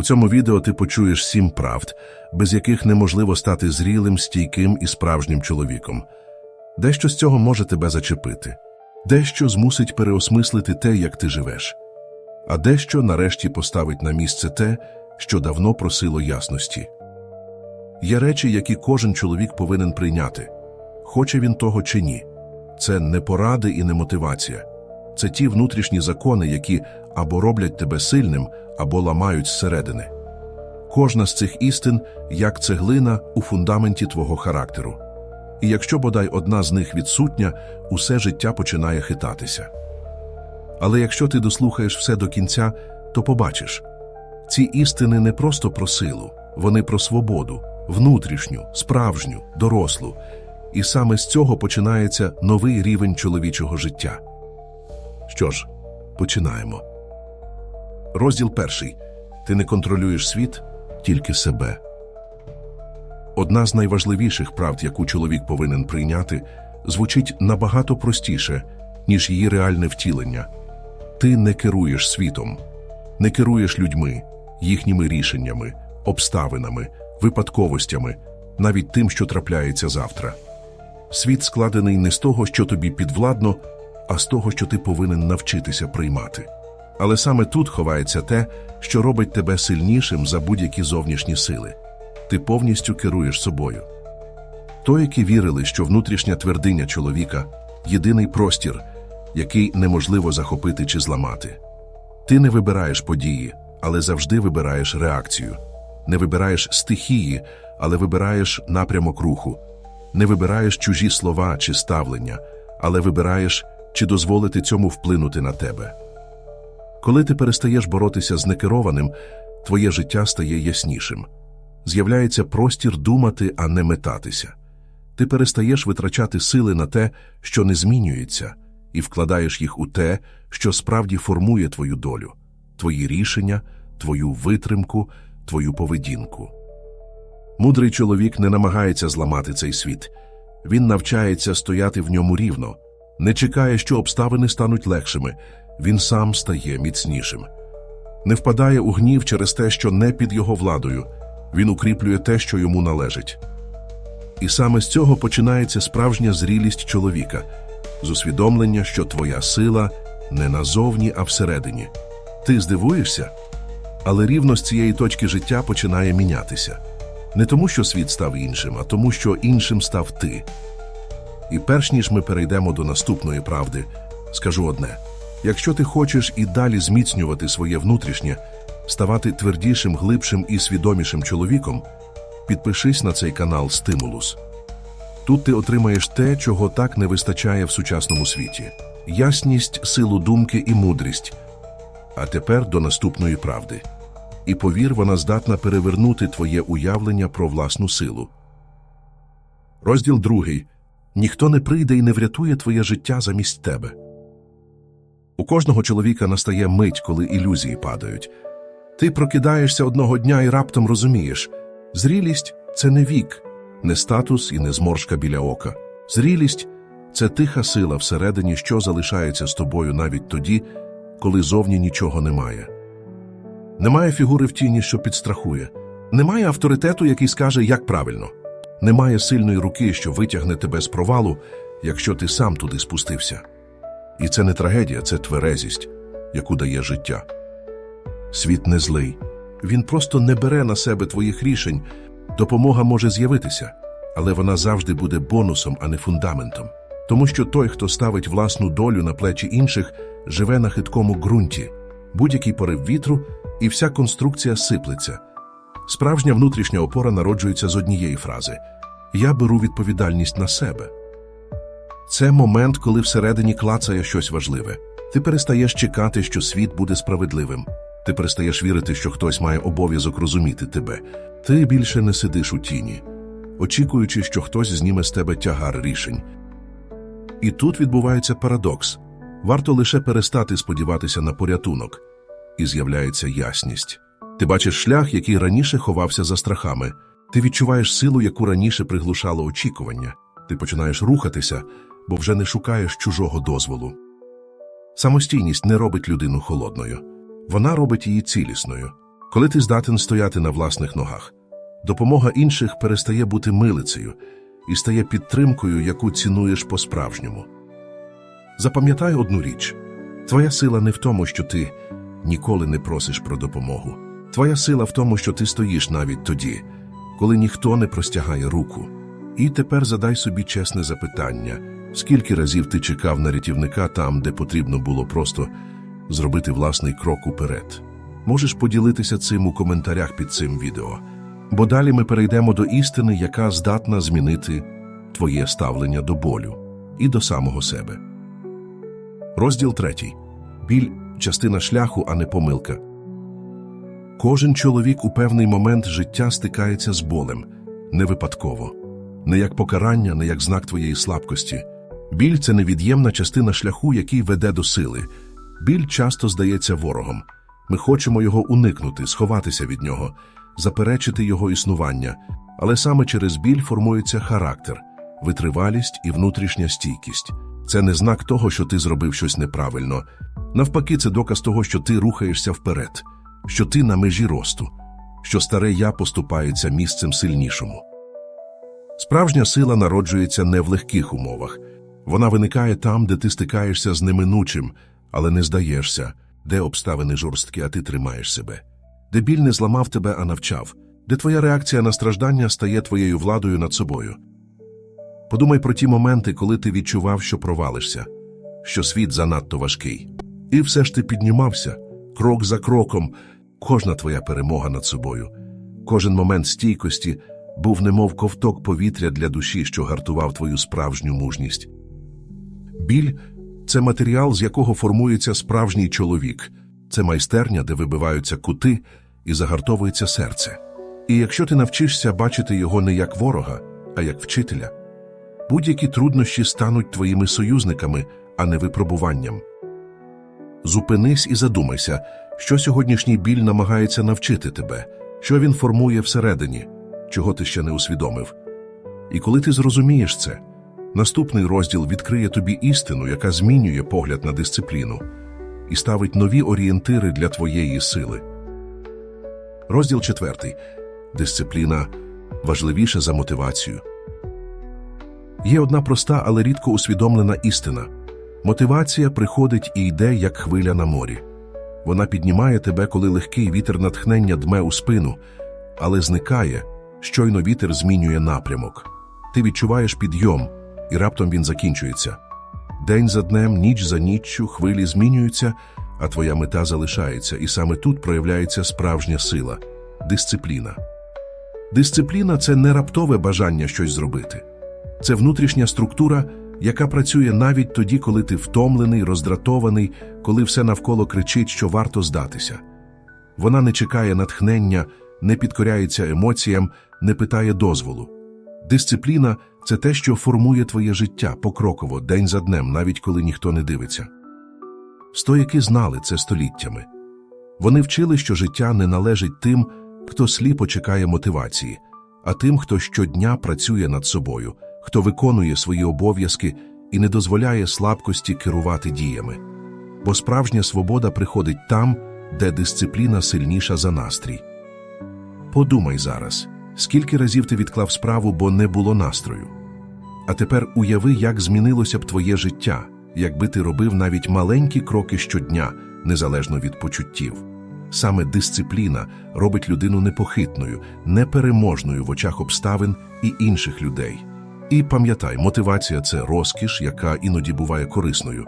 У цьому відео ти почуєш сім правд, без яких неможливо стати зрілим, стійким і справжнім чоловіком. Дещо з цього може тебе зачепити, дещо змусить переосмислити те, як ти живеш, а дещо нарешті поставить на місце те, що давно просило ясності. Є речі, які кожен чоловік повинен прийняти, хоче він того чи ні. Це не поради і не мотивація. Це ті внутрішні закони, які або роблять тебе сильним, або ламають зсередини. Кожна з цих істин як цеглина у фундаменті твого характеру. І якщо бодай одна з них відсутня, усе життя починає хитатися. Але якщо ти дослухаєш все до кінця, то побачиш ці істини не просто про силу, вони про свободу, внутрішню, справжню, дорослу. І саме з цього починається новий рівень чоловічого життя. Що ж, починаємо. Розділ перший. Ти не контролюєш світ, тільки себе. Одна з найважливіших правд, яку чоловік повинен прийняти, звучить набагато простіше, ніж її реальне втілення. Ти не керуєш світом, не керуєш людьми, їхніми рішеннями, обставинами, випадковостями, навіть тим, що трапляється завтра. Світ складений не з того, що тобі підвладно, а з того, що ти повинен навчитися приймати. Але саме тут ховається те, що робить тебе сильнішим за будь-які зовнішні сили. Ти повністю керуєш собою. Тоїки вірили, що внутрішня твердиня чоловіка єдиний простір, який неможливо захопити чи зламати. Ти не вибираєш події, але завжди вибираєш реакцію. Не вибираєш стихії, але вибираєш напрямок руху. Не вибираєш чужі слова чи ставлення, але вибираєш, чи дозволити цьому вплинути на тебе. Коли ти перестаєш боротися з некерованим, твоє життя стає яснішим. З'являється простір думати, а не метатися. Ти перестаєш витрачати сили на те, що не змінюється, і вкладаєш їх у те, що справді формує твою долю, твої рішення, твою витримку, твою поведінку. Мудрий чоловік не намагається зламати цей світ. Він навчається стояти в ньому рівно, не чекає, що обставини стануть легшими, він сам стає міцнішим. Не впадає у гнів через те, що не під його владою, він укріплює те, що йому належить. І саме з цього починається справжня зрілість чоловіка з усвідомлення, що твоя сила не назовні, а всередині. Ти здивуєшся, але рівно з цієї точки життя починає мінятися. Не тому, що світ став іншим, а тому, що іншим став ти. І перш ніж ми перейдемо до наступної правди, скажу одне: якщо ти хочеш і далі зміцнювати своє внутрішнє, ставати твердішим, глибшим і свідомішим чоловіком, підпишись на цей канал Стимулус. Тут ти отримаєш те, чого так не вистачає в сучасному світі: ясність, силу думки і мудрість. А тепер до наступної правди. І повір, вона здатна перевернути твоє уявлення про власну силу. Розділ другий. Ніхто не прийде і не врятує твоє життя замість тебе. У кожного чоловіка настає мить, коли ілюзії падають. Ти прокидаєшся одного дня і раптом розумієш зрілість це не вік, не статус і не зморшка біля ока. Зрілість це тиха сила всередині, що залишається з тобою навіть тоді, коли зовні нічого немає. Немає фігури в тіні, що підстрахує, немає авторитету, який скаже, як правильно, немає сильної руки, що витягне тебе з провалу, якщо ти сам туди спустився. І це не трагедія, це тверезість, яку дає життя. Світ не злий. Він просто не бере на себе твоїх рішень. Допомога може з'явитися, але вона завжди буде бонусом, а не фундаментом. Тому що той, хто ставить власну долю на плечі інших, живе на хиткому ґрунті, будь-який порив вітру, і вся конструкція сиплеться. Справжня внутрішня опора народжується з однієї фрази: Я беру відповідальність на себе. Це момент, коли всередині клацає щось важливе. Ти перестаєш чекати, що світ буде справедливим. Ти перестаєш вірити, що хтось має обов'язок розуміти тебе. Ти більше не сидиш у тіні, очікуючи, що хтось зніме з тебе тягар рішень. І тут відбувається парадокс варто лише перестати сподіватися на порятунок, і з'являється ясність. Ти бачиш шлях, який раніше ховався за страхами. Ти відчуваєш силу, яку раніше приглушало очікування. Ти починаєш рухатися, бо вже не шукаєш чужого дозволу. Самостійність не робить людину холодною, вона робить її цілісною. Коли ти здатен стояти на власних ногах, допомога інших перестає бути милицею і стає підтримкою, яку цінуєш по-справжньому. Запам'ятай одну річ: твоя сила не в тому, що ти ніколи не просиш про допомогу. Твоя сила в тому, що ти стоїш навіть тоді, коли ніхто не простягає руку. І тепер задай собі чесне запитання: скільки разів ти чекав на рятівника там, де потрібно було просто зробити власний крок уперед? Можеш поділитися цим у коментарях під цим відео, бо далі ми перейдемо до істини, яка здатна змінити твоє ставлення до болю і до самого себе. Розділ третій. Біль частина шляху, а не помилка. Кожен чоловік у певний момент життя стикається з болем не випадково, не як покарання, не як знак твоєї слабкості. Біль це невід'ємна частина шляху, який веде до сили. Біль часто здається ворогом. Ми хочемо його уникнути, сховатися від нього, заперечити його існування, але саме через біль формується характер, витривалість і внутрішня стійкість. Це не знак того, що ти зробив щось неправильно. Навпаки, це доказ того, що ти рухаєшся вперед, що ти на межі росту, що старе я поступається місцем сильнішому. Справжня сила народжується не в легких умовах. Вона виникає там, де ти стикаєшся з неминучим, але не здаєшся, де обставини жорсткі, а ти тримаєш себе, де біль не зламав тебе, а навчав, де твоя реакція на страждання стає твоєю владою над собою. Подумай про ті моменти, коли ти відчував, що провалишся, що світ занадто важкий. І все ж ти піднімався, крок за кроком, кожна твоя перемога над собою, кожен момент стійкості був немов ковток повітря для душі, що гартував твою справжню мужність. Біль це матеріал, з якого формується справжній чоловік, це майстерня, де вибиваються кути і загартовується серце. І якщо ти навчишся бачити його не як ворога, а як вчителя, будь-які труднощі стануть твоїми союзниками, а не випробуванням. Зупинись і задумайся, що сьогоднішній біль намагається навчити тебе, що він формує всередині, чого ти ще не усвідомив. І коли ти зрозумієш це, наступний розділ відкриє тобі істину, яка змінює погляд на дисципліну і ставить нові орієнтири для твоєї сили. Розділ четвертий. Дисципліна важливіша за мотивацію. Є одна проста, але рідко усвідомлена істина. Мотивація приходить і йде, як хвиля на морі. Вона піднімає тебе, коли легкий вітер натхнення дме у спину, але зникає, щойно вітер змінює напрямок. Ти відчуваєш підйом, і раптом він закінчується. День за днем, ніч за ніччю, хвилі змінюються, а твоя мета залишається, і саме тут проявляється справжня сила дисципліна. Дисципліна це не раптове бажання щось зробити. Це внутрішня структура, яка працює навіть тоді, коли ти втомлений, роздратований, коли все навколо кричить, що варто здатися. Вона не чекає натхнення, не підкоряється емоціям, не питає дозволу. Дисципліна це те, що формує твоє життя покроково, день за днем, навіть коли ніхто не дивиться. Стояки знали це століттями. Вони вчили, що життя не належить тим, хто сліпо чекає мотивації, а тим, хто щодня працює над собою, хто виконує свої обов'язки і не дозволяє слабкості керувати діями. Бо справжня свобода приходить там, де дисципліна сильніша за настрій. Подумай зараз, скільки разів ти відклав справу, бо не було настрою. А тепер уяви, як змінилося б твоє життя, якби ти робив навіть маленькі кроки щодня, незалежно від почуттів. Саме дисципліна робить людину непохитною, непереможною в очах обставин і інших людей. І пам'ятай, мотивація це розкіш, яка іноді буває корисною.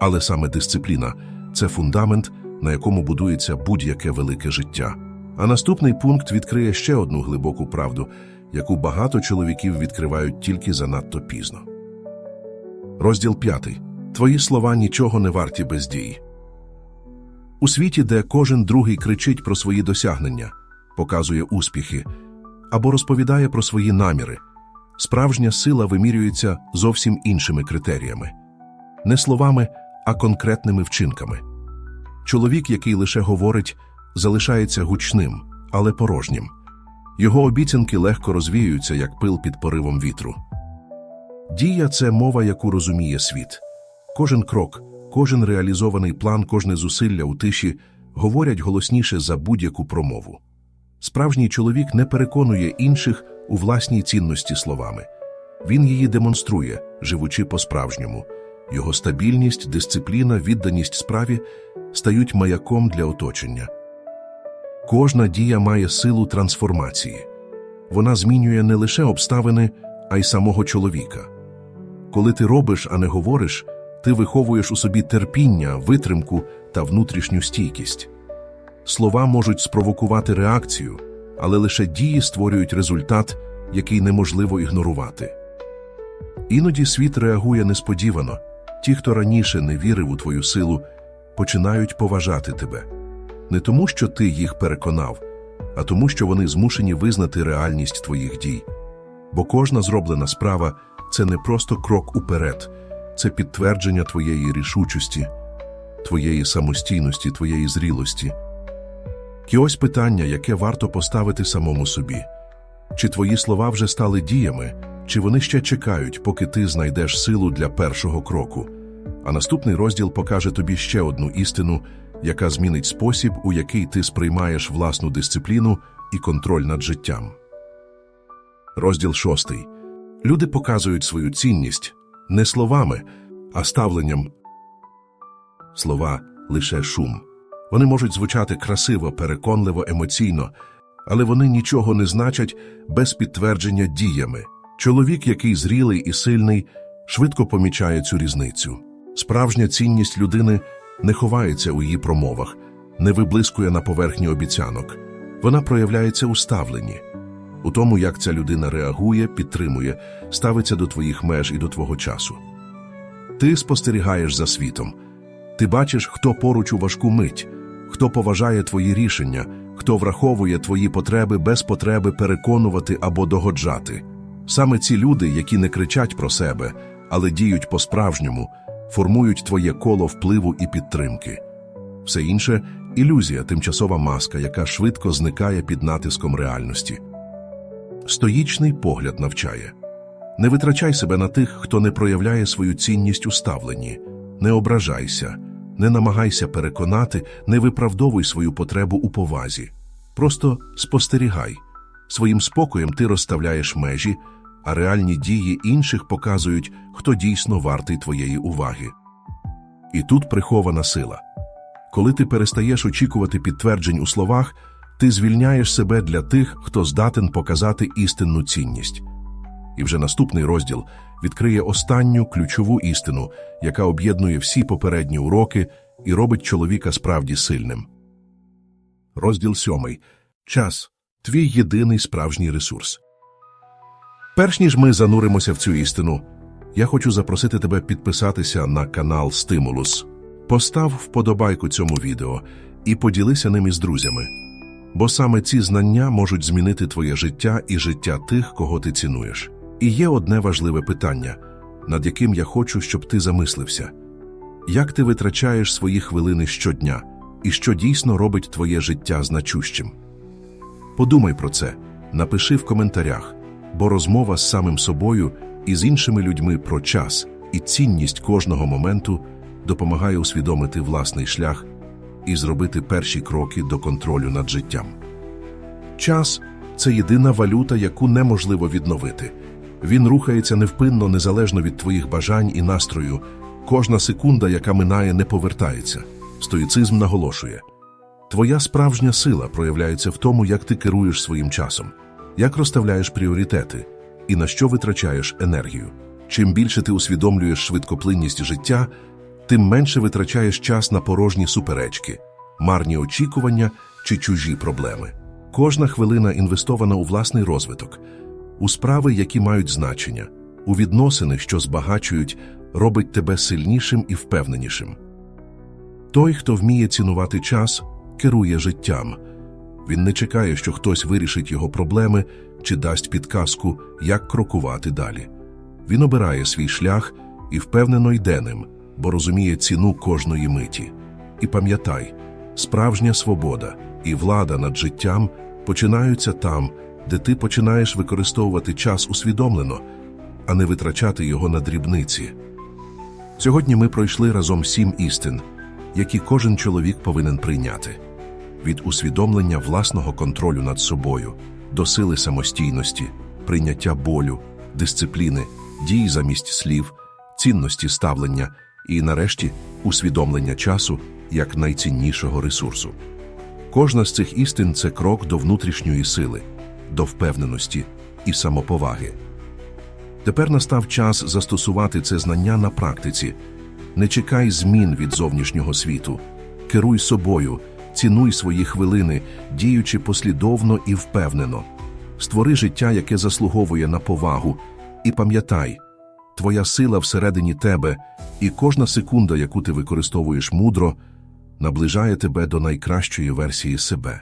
Але саме дисципліна це фундамент, на якому будується будь-яке велике життя. А наступний пункт відкриє ще одну глибоку правду, яку багато чоловіків відкривають тільки занадто пізно. Розділ п'ятий. Твої слова нічого не варті без дії. У світі, де кожен другий кричить про свої досягнення, показує успіхи або розповідає про свої наміри, справжня сила вимірюється зовсім іншими критеріями не словами, а конкретними вчинками. Чоловік, який лише говорить, залишається гучним, але порожнім. Його обіцянки легко розвіюються, як пил під поривом вітру. Дія це мова, яку розуміє світ. Кожен крок, кожен реалізований план, кожне зусилля у тиші говорять голосніше за будь-яку промову. Справжній чоловік не переконує інших у власній цінності словами. Він її демонструє, живучи по-справжньому. Його стабільність, дисципліна, відданість справі стають маяком для оточення. Кожна дія має силу трансформації. Вона змінює не лише обставини, а й самого чоловіка. Коли ти робиш, а не говориш, ти виховуєш у собі терпіння, витримку та внутрішню стійкість. Слова можуть спровокувати реакцію, але лише дії створюють результат, який неможливо ігнорувати. Іноді світ реагує несподівано. Ті, хто раніше не вірив у твою силу, починають поважати тебе. Не тому, що ти їх переконав, а тому, що вони змушені визнати реальність твоїх дій. Бо кожна зроблена справа це не просто крок уперед, це підтвердження твоєї рішучості, твоєї самостійності, твоєї зрілості. І ось питання, яке варто поставити самому собі: чи твої слова вже стали діями, чи вони ще чекають, поки ти знайдеш силу для першого кроку. А наступний розділ покаже тобі ще одну істину, яка змінить спосіб, у який ти сприймаєш власну дисципліну і контроль над життям. Розділ шостий. Люди показують свою цінність не словами, а ставленням. Слова лише шум. Вони можуть звучати красиво, переконливо, емоційно, але вони нічого не значать без підтвердження діями. Чоловік, який зрілий і сильний, швидко помічає цю різницю. Справжня цінність людини не ховається у її промовах, не виблискує на поверхні обіцянок. Вона проявляється у ставленні, у тому, як ця людина реагує, підтримує, ставиться до твоїх меж і до твого часу. Ти спостерігаєш за світом. Ти бачиш, хто поруч у важку мить, хто поважає твої рішення, хто враховує твої потреби без потреби переконувати або догоджати. Саме ці люди, які не кричать про себе, але діють по-справжньому, формують твоє коло впливу і підтримки. Все інше ілюзія, тимчасова маска, яка швидко зникає під натиском реальності. Стоїчний погляд навчає. Не витрачай себе на тих, хто не проявляє свою цінність у ставленні, не ображайся, не намагайся переконати, не виправдовуй свою потребу у повазі. Просто спостерігай. Своїм спокоєм ти розставляєш межі, а реальні дії інших показують, хто дійсно вартий твоєї уваги. І тут прихована сила. Коли ти перестаєш очікувати підтверджень у словах, ти звільняєш себе для тих, хто здатен показати істинну цінність. І вже наступний розділ відкриє останню ключову істину, яка об'єднує всі попередні уроки і робить чоловіка справді сильним. Розділ сьомий. Час твій єдиний справжній ресурс. Перш ніж ми зануримося в цю істину, я хочу запросити тебе підписатися на канал Стимулус. Постав вподобайку цьому відео і поділися ним із друзями, бо саме ці знання можуть змінити твоє життя і життя тих, кого ти цінуєш. І є одне важливе питання, над яким я хочу, щоб ти замислився: як ти витрачаєш свої хвилини щодня і що дійсно робить твоє життя значущим? Подумай про це, напиши в коментарях, бо розмова з самим собою і з іншими людьми про час і цінність кожного моменту допомагає усвідомити власний шлях і зробити перші кроки до контролю над життям. Час це єдина валюта, яку неможливо відновити. Він рухається невпинно незалежно від твоїх бажань і настрою. Кожна секунда, яка минає, не повертається. Стоїцизм наголошує. Твоя справжня сила проявляється в тому, як ти керуєш своїм часом, як розставляєш пріоритети і на що витрачаєш енергію. Чим більше ти усвідомлюєш швидкоплинність життя, тим менше витрачаєш час на порожні суперечки, марні очікування чи чужі проблеми. Кожна хвилина інвестована у власний розвиток, у справи, які мають значення, у відносини, що збагачують, робить тебе сильнішим і впевненішим. Той, хто вміє цінувати час, керує життям. Він не чекає, що хтось вирішить його проблеми чи дасть підказку, як крокувати далі. Він обирає свій шлях і впевнено йде ним, бо розуміє ціну кожної миті. І пам'ятай, справжня свобода і влада над життям починаються там, де ти починаєш використовувати час усвідомлено, а не витрачати його на дрібниці. Сьогодні ми пройшли разом сім істин, які кожен чоловік повинен прийняти. Від усвідомлення власного контролю над собою до сили самостійності, прийняття болю, дисципліни, дій замість слів, цінності ставлення і, нарешті, усвідомлення часу як найціннішого ресурсу. Кожна з цих істин це крок до внутрішньої сили, до впевненості і самоповаги. Тепер настав час застосувати це знання на практиці. Не чекай змін від зовнішнього світу. Керуй собою, цінуй свої хвилини, діючи послідовно і впевнено. Створи життя, яке заслуговує на повагу, і пам'ятай, твоя сила всередині тебе, і кожна секунда, яку ти використовуєш мудро, наближає тебе до найкращої версії себе.